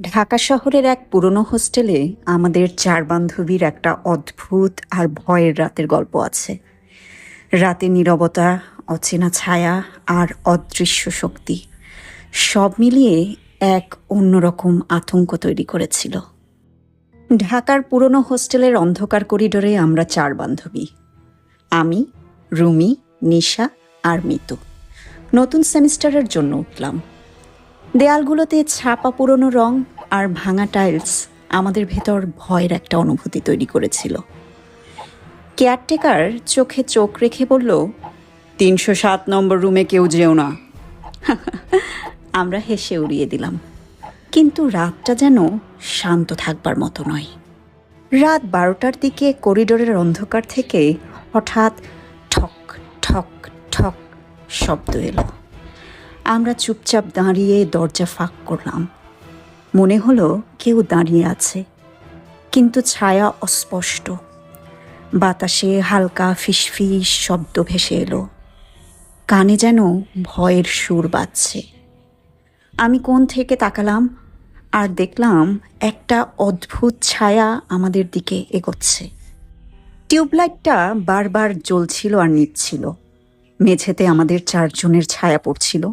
ঢাকা শহরের এক পুরনো হোস্টেলে আমাদের চার বান্ধবীর একটা অদ্ভুত আর ভয়ের রাতের গল্প আছে। রাতে নীরবতা, অচেনা ছায়া আর অদৃশ্য শক্তি সব মিলিয়ে এক অন্যরকম আতঙ্ক তৈরি করেছিল। ঢাকার পুরনো হোস্টেলের অন্ধকার করিডোরে আমরা চার বান্ধবী। আমি, রুমি, নিশা আর মিতু। নতুন সেমিস্টারের জন্য উঠলাম। দেয়ালগুলোতে ছাপা পুরনো রং আর ভাঙা টাইলস আমাদের ভেতর ভয়ের একটা অনুভূতি তৈরি করেছিল। কেয়ারটেকার চোখে চোখ রেখে বলল, তিনশো সাত নম্বর রুমে কেউ যেও না। আমরা হেসে উড়িয়ে দিলাম। কিন্তু রাতটা যেন শান্ত থাকবার মতো নয়। রাত বারোটার দিকে করিডোরের অন্ধকার থেকে হঠাৎ ঠক ঠক ঠক শব্দ এলো। আমরা চুপচাপ দাঁড়িয়ে দরজা ফাঁক করলাম। মনে হলো কেউ দাঁড়িয়ে আছে, কিন্তু ছায়া অস্পষ্ট। বাতাসে হালকা ফিসফিস শব্দ ভেসে এলো। কানে যেন ভয়ের সুর বাজছে। আমি কোন থেকে তাকালাম আর দেখলাম একটা অদ্ভুত ছায়া আমাদের দিকে এগোচ্ছে। টিউবলাইটটা বারবার জ্বলছিল আর নিচ্ছিল। মেঝেতে আমাদের চারজনের ছায়া পড়ছিল।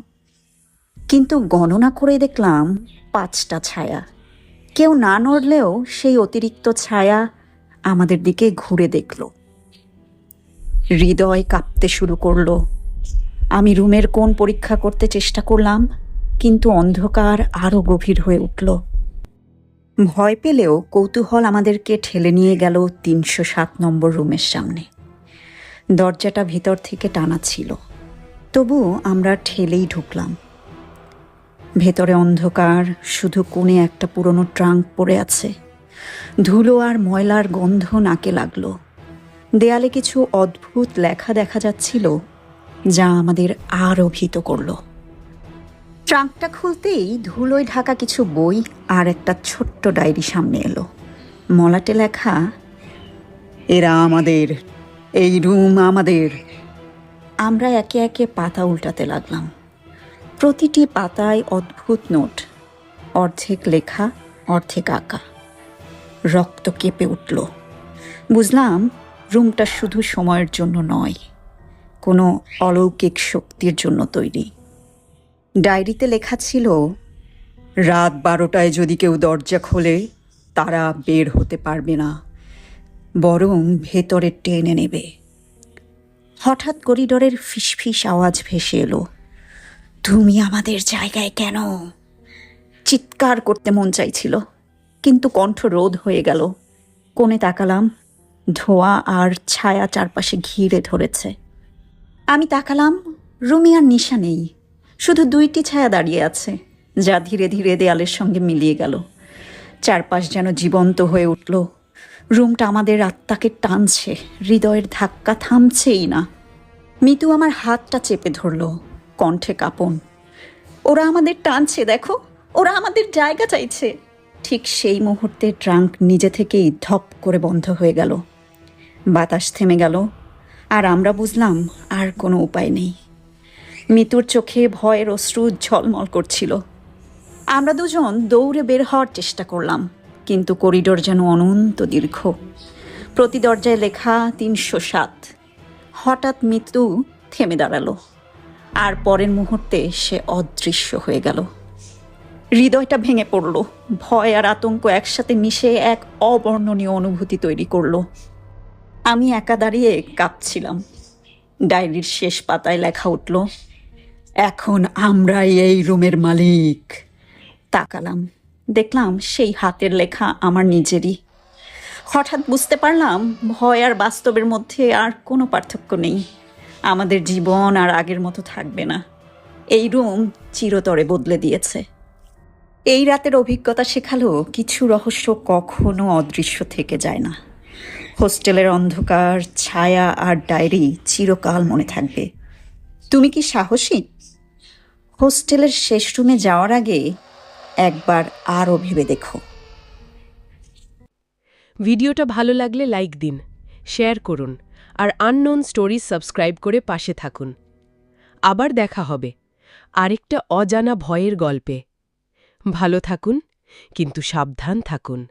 কিন্তু গণনা করে দেখলাম পাঁচটা ছায়া। কেউ না নড়লেও সেই অতিরিক্ত ছায়া আমাদের দিকে ঘুরে দেখল। হৃদয় কাঁপতে শুরু করল। আমি রুমের কোন পরীক্ষা করতে চেষ্টা করলাম, কিন্তু অন্ধকার আরও গভীর হয়ে উঠল। ভয় পেলেও কৌতূহল আমাদেরকে ঠেলে নিয়ে গেল তিনশো সাত নম্বর রুমের সামনে। দরজাটা ভিতর থেকে টানা ছিল। তবু আমরা ঠেলেই ঢুকলাম। ভেতরে অন্ধকার, শুধু কোণে একটা পুরনো ট্রাঙ্ক পড়ে আছে। ধুলো আর ময়লার গন্ধ নাকে লাগল। দেয়ালে কিছু অদ্ভুত লেখা দেখা যাচ্ছিল, যা আমাদের আরও ভীত করল। ট্রাঙ্কটা খুলতেই ধুলোয় ঢাকা কিছু বই আর একটা ছোট্ট ডায়েরি সামনে এলো। মলাটে লেখা, এরা আমাদের, এই রুম আমাদের। আমরা একে একে পাতা উল্টাতে লাগলাম। প্রতিটি পাতায় অদ্ভুত নোট, অর্ধেক লেখা, অর্ধেক আঁকা। রক্ত কেঁপে উঠল। বুঝলাম, রুমটা শুধু সময়ের জন্য নয়, কোনো অলৌকিক শক্তির জন্য তৈরি। ডায়েরিতে লেখা ছিল, রাত বারোটায় যদি কেউ দরজা খোলে, তারা বের হতে পারবে না, বরং ভেতরে টেনে নেবে। হঠাৎ করিডোরের ফিসফিস আওয়াজ ভেসে এলো। তুমি আমাদের জায়গায় কেন? চিৎকার করতে মন চাইছিল, কিন্তু কণ্ঠ রোধ হয়ে গেল। কোণে তাকালাম, ধোঁয়া আর ছায়া চারপাশে ঘিরে ধরেছে। আমি তাকালাম রুমি আর নিশা নেই, শুধু দুইটি ছায়া দাঁড়িয়ে আছে, যা ধীরে ধীরে দেয়ালের সঙ্গে মিলিয়ে গেল। চারপাশ যেন জীবন্ত হয়ে উঠল। রুমটা আমাদের আত্মাকে টানছে, হৃদয়ের ধাক্কা থামছেই না। মিতু আমার হাতটা চেপে ধরল। কণ্ঠে কাঁপন। ওরা আমাদের টানছে, দেখো। ওরা আমাদের জায়গা চাইছে। ঠিক সেই মুহূর্তে ট্রাঙ্ক নিজে থেকেই ধপ করে বন্ধ হয়ে গেল। বাতাস থেমে গেল। আর আমরা বুঝলাম আর কোনো উপায় নেই। মিতুর চোখে ভয়ের অশ্রু ঝলমল করছিল। আমরা দুজন দৌড়ে বের হওয়ার চেষ্টা করলাম, কিন্তু করিডোর যেন অনন্ত দীর্ঘ। প্রতি দরজায় লেখা তিনশো সাত। হঠাৎ মৃত্যু থেমে দাঁড়াল। আর পরের মুহূর্তে সে অদৃশ্য হয়ে গেল। হৃদয়টা ভেঙে পড়ল। ভয় আর আতঙ্ক একসাথে মিশে এক অবর্ণনীয় অনুভূতি তৈরি করল। আমি একা দাঁড়িয়ে কাঁপছিলাম। ডায়েরির শেষ পাতায় লেখা উঠল, এখন আমরাই এই রুমের মালিক। তাকালাম। দেখলাম সেই হাতের লেখা আমার নিজেরই। হঠাৎ বুঝতে পারলাম, ভয় আর বাস্তবের মধ্যে আর কোনো পার্থক্য নেই। আমাদের জীবন আর আগের মতো থাকবে না। এই রুম চিরতরে বদলে দিয়েছে। এই রাতের অভিজ্ঞতা শেখালো কিছু রহস্য কখনো অদৃশ্য থেকে যায় না। হোস্টেলের অন্ধকার, ছায়া আর ডায়েরি চিরকাল মনে থাকবে। তুমি কি সাহসী? হোস্টেলের শেষ রুমে যাওয়ার আগে একবার আরও ভেবে দেখো। ভিডিওটা ভালো লাগলে লাইক দিন, শেয়ার করুন। আর আননোন স্টোরিজ সাবস্ক্রাইব করে পাশে থাকুন। আবার দেখা হবে আরেকটা অজানা ভয়ের গল্পে। ভালো থাকুন, কিন্তু সাবধান থাকুন।